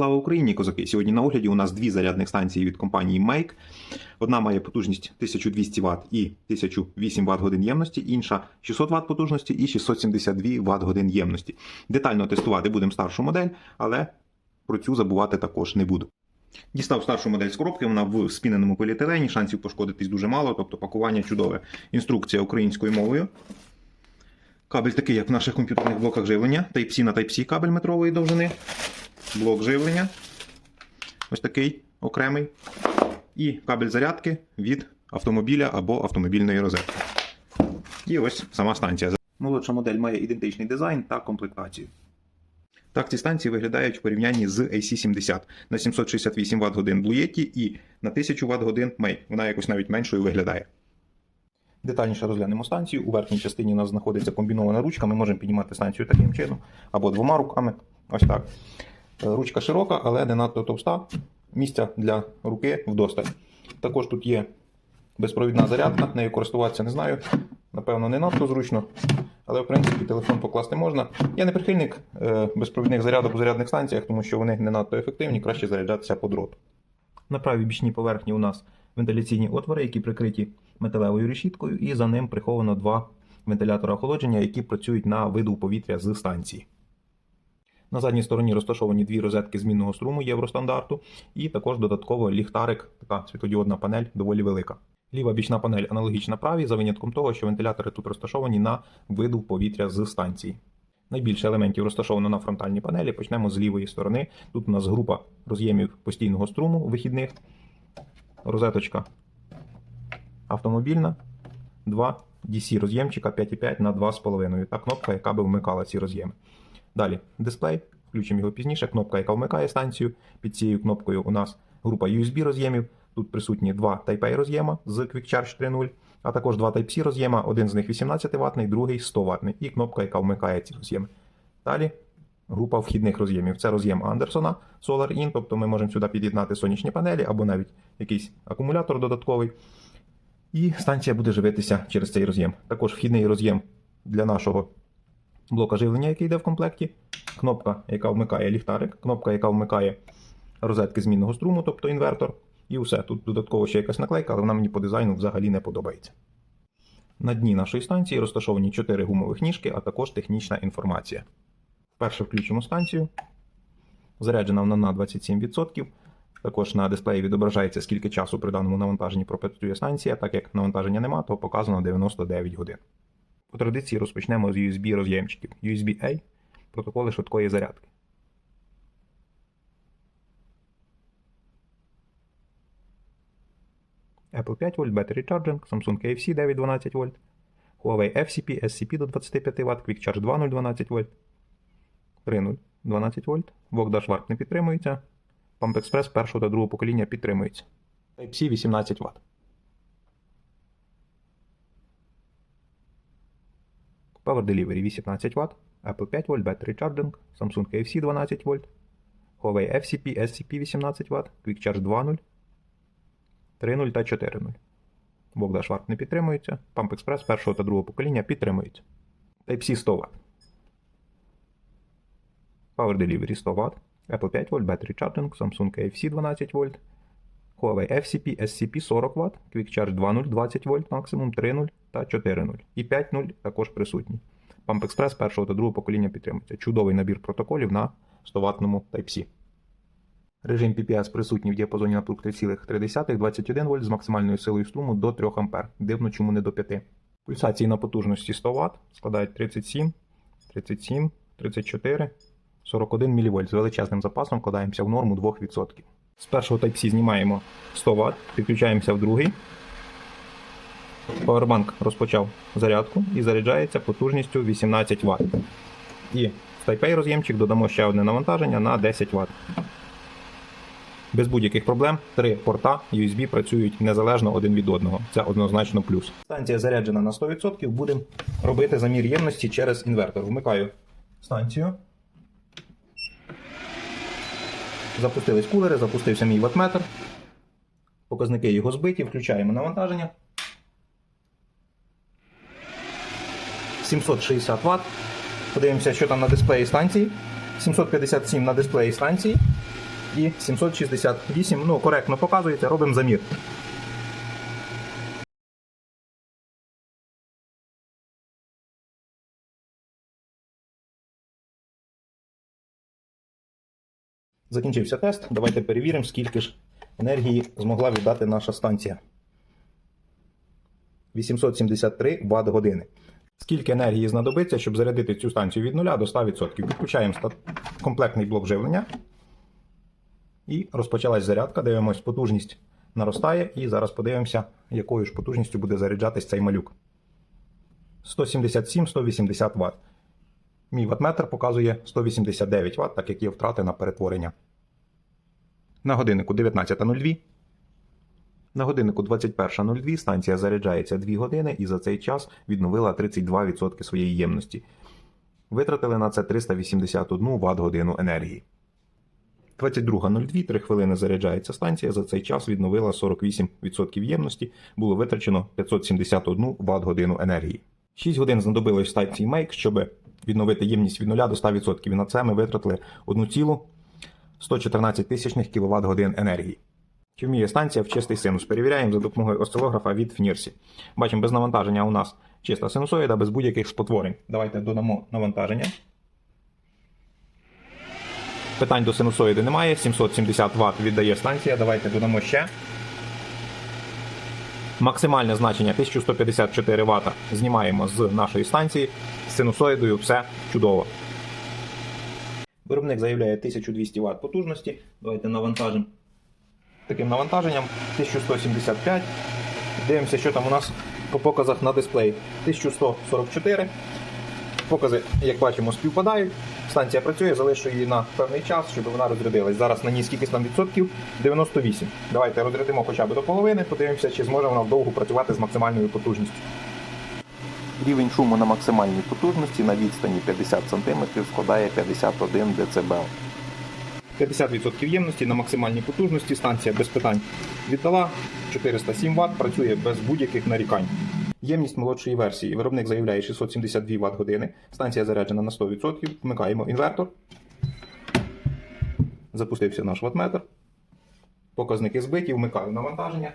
Слава Україні, козаки! Сьогодні на огляді у нас дві зарядних станції від компанії Make. Одна має потужність 1200 Вт і 1008 Вт годин ємності, інша 600 Вт потужності і 672 Вт годин ємності. Детально тестувати будемо старшу модель, але про цю забувати також не буду. Дістав старшу модель з коробки, вона в спіненому поліетилені, шансів пошкодитись дуже мало, тобто пакування чудове. Інструкція українською мовою. Кабель такий, як в наших комп'ютерних блоках живлення. Type-C на Type-C кабель метрової довжини. Блок живлення. Ось такий окремий. І кабель зарядки від автомобіля або автомобільної розетки. І ось сама станція. Молодша модель має ідентичний дизайн та комплектацію. Так ці станції виглядають в порівнянні з AC70 на 768 Вт годин Blue Yeti і на 1000 Вт годин May. Вона якось навіть меншою виглядає. Детальніше розглянемо станцію. У верхній частині у нас знаходиться комбінована ручка. Ми можемо піднімати станцію таким чином, або двома руками. Ось так. Ручка широка, але не надто товста. Місця для руки вдосталь. Також тут є безпровідна зарядка, нею користуватися не знаю. Напевно, не надто зручно, але в принципі телефон покласти можна. Я не прихильник е, безпровідних зарядок у зарядних станціях, тому що вони не надто ефективні, краще заряджатися по дроту. На правій бічній поверхні у нас вентиляційні отвори, які прикриті металевою решіткою, і за ним приховано два вентилятора охолодження, які працюють на видув повітря з станції. На задній стороні розташовані дві розетки змінного струму євростандарту, і також додатково ліхтарик, така світодіодна панель доволі велика. Ліва бічна панель аналогічна правій, за винятком того, що вентилятори тут розташовані на видув повітря з станції. Найбільше елементів розташовано на фронтальній панелі. Почнемо з лівої сторони. Тут у нас група роз'ємів постійного струму вихідних, розеточка автомобільна, два DC роз'ємчика 5,5 на 2,5 та кнопка, яка би вмикала ці роз'єми. Далі дисплей, включимо його пізніше. Кнопка, яка вмикає станцію. Під цією кнопкою у нас група USB роз'ємів. Тут присутні два Type-A роз'єма з Quick Charge 3.0, а також два Type-C роз'єма, один з них 18 ватний, другий 100 ватний, і кнопка, яка вмикає ці роз'єми. Далі група вхідних роз'ємів. Це роз'єм Андерсона Solar In, тобто ми можемо сюди під'єднати сонячні панелі або навіть якийсь акумулятор додатковий. І станція буде живитися через цей роз'єм. Також вхідний роз'єм для нашого блока живлення, який йде в комплекті. Кнопка, яка вмикає ліхтарик, кнопка, яка вмикає розетки змінного струму, тобто інвертор. І все. Тут додатково ще якась наклейка, але вона мені по дизайну взагалі не подобається. На дні нашої станції розташовані 4 гумових ніжки, а також технічна інформація. Вперше включимо станцію. Заряджена вона на 27%. Також на дисплеї відображається, скільки часу при даному навантаженні пропрацює станція, так як навантаження нема, то показано 99 годин. По традиції розпочнемо з USB роз'ємчиків. USB-A протоколи швидкої зарядки. Apple 5 вольт, Battery Charging, Samsung KFC 912 вольт, Huawei FCP, SCP до 25 Вт, Quick Charge 2.0 12 вольт, 3.0 12 вольт, Vogdash Warp не підтримується, Pump Express першого та другого покоління підтримується. Type-C 18 Вт. Power Delivery 18 Вт, Apple 5 вольт, Battery Charging, Samsung KFC 12 вольт, Huawei FCP, SCP 18 Вт, Quick Charge 2.0, 3.0 та 4.0. Vogdash Warp не підтримується, Pump Express першого та другого покоління підтримується. Type-C 100 Вт. Power Delivery 100 Вт, Apple 5 вольт, Battery Charging, Samsung KFC 12 вольт, Huawei FCP, SCP 40 Вт, Quick Charge 2.0 20 вольт максимум, 3.0 та 4.0. І 5.0 також присутні. Pump Express першого та другого покоління підтримується. Чудовий набір протоколів на 100 ватному Type-C. Режим PPS присутній в діапазоні напруг 3,3, 21 вольт з максимальною силою струму до 3 А. Дивно, чому не до 5. Пульсації на потужності 100 Вт складають 37, 37, 34, 41 мВ. З величезним запасом вкладаємося в норму 2%. З першого Type-C знімаємо 100 Вт, підключаємося в другий. Powerbank розпочав зарядку і заряджається потужністю 18 Вт. І в Type-A роз'ємчик додамо ще одне навантаження на 10 Вт. Без будь-яких проблем три порта USB працюють незалежно один від одного. Це однозначно плюс. Станція заряджена на 100%. Будемо робити замір ємності через інвертор. Вмикаю станцію. Запустились кулери, запустився мій ватметр. Показники його збиті, включаємо навантаження. 760 Вт. Подивимося, що там на дисплеї станції. 757 на дисплеї станції. і 768. Ну, коректно показуєте, робимо замір. Закінчився тест. Давайте перевіримо, скільки ж енергії змогла віддати наша станція. 873 Вт години. Скільки енергії знадобиться, щоб зарядити цю станцію від 0 до 100%? Підключаємо комплектний блок живлення. І розпочалась зарядка. Дивимось, потужність наростає. І зараз подивимося, якою ж потужністю буде заряджатись цей малюк. 177-180 Вт. Мій ваттметр показує 189 Вт, так як є втрати на перетворення. На годиннику 19.02. На годиннику 21.02 станція заряджається 2 години і за цей час відновила 32% своєї ємності. Витратили на це 381 Вт годину енергії. 22.02 3 хвилини заряджається станція. За цей час відновила 48% ємності. Було витрачено 571 Вт годину енергії. 6 годин знадобилось станції Make, щоб відновити ємність від 0 до 100%. І на це ми витратили 1,114 тисячних кВт годин енергії. Чи вміє станція в чистий синус? Перевіряємо за допомогою осцилографа від Фнірсі. Бачимо, без навантаження у нас чиста синусоїда, без будь-яких спотворень. Давайте додамо навантаження. Питань до синусоїди немає. 770 Вт віддає станція. Давайте додамо ще. Максимальне значення 1154 Вт знімаємо з нашої станції. З синусоїдою все чудово. Виробник заявляє 1200 Вт потужності. Давайте навантажимо таким навантаженням 1175. Дивимося, що там у нас по показах на дисплеї. 1144. Покази, як бачимо, співпадають. Станція працює, залишу її на певний час, щоб вона розрядилась. Зараз на ній скільки там відсотків? 98. Давайте розрядимо хоча б до половини, подивимося, чи зможе вона вдовго працювати з максимальною потужністю. Рівень шуму на максимальній потужності на відстані 50 см складає 51 дБ. 50% ємності на максимальній потужності. Станція без питань віддала 407 Вт, працює без будь-яких нарікань. Ємність молодшої версії. Виробник заявляє 672 Вт години. Станція заряджена на 100%. Вмикаємо інвертор. Запустився наш ваттметр. Показники збиті, вмикаю навантаження.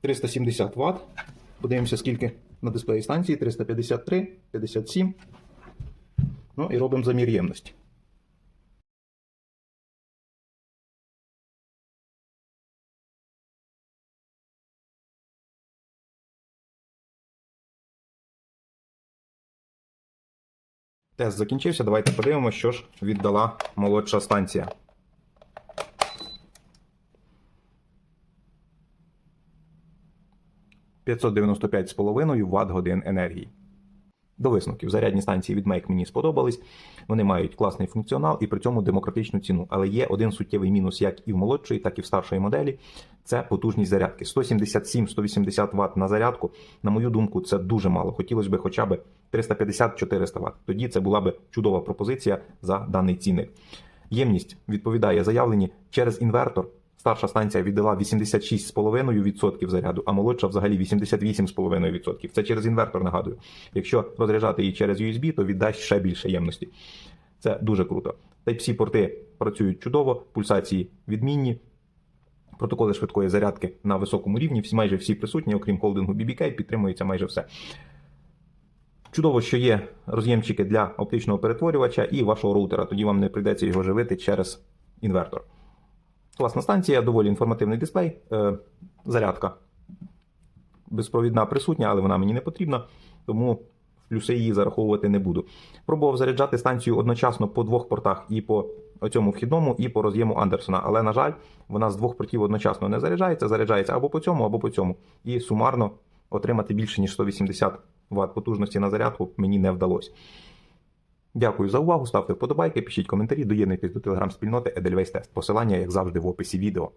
370 Вт. Подивимося, скільки на дисплеї станції. 353, 57. Ну і робимо замір ємності. Тест закінчився. Давайте подивимося, що ж віддала молодша станція. з половиною Вт годин енергії. До висновків, зарядні станції від Make мені сподобались. Вони мають класний функціонал і при цьому демократичну ціну. Але є один суттєвий мінус, як і в молодшої, так і в старшої моделі. Це потужність зарядки. 177-180 Вт на зарядку. На мою думку, це дуже мало. Хотілося б хоча б 350-400 Вт. Тоді це була б чудова пропозиція за даний цінник. Ємність відповідає заявлені через інвертор. Старша станція віддала 86,5% заряду, а молодша взагалі 88,5%. Це через інвертор нагадую. Якщо розряджати її через USB, то віддасть ще більше ємності. Це дуже круто. Type-C порти працюють чудово, пульсації відмінні. Протоколи швидкої зарядки на високому рівні, майже всі присутні, окрім холдингу BBK, підтримується майже все. Чудово, що є роз'ємчики для оптичного перетворювача і вашого роутера, тоді вам не прийдеться його живити через інвертор. Класна станція, доволі інформативний дисплей, е, зарядка безпровідна присутня, але вона мені не потрібна, тому в плюси її зараховувати не буду. Пробував заряджати станцію одночасно по двох портах і по цьому вхідному, і по роз'єму Андерсона. Але, на жаль, вона з двох портів одночасно не заряджається, заряджається або по цьому, або по цьому. І сумарно отримати більше, ніж 180 Вт потужності на зарядку мені не вдалося. Дякую за увагу. Ставте вподобайки, пишіть коментарі, доєднуйтесь до телеграм-спільноти Edelweiss Test. Посилання, як завжди, в описі відео.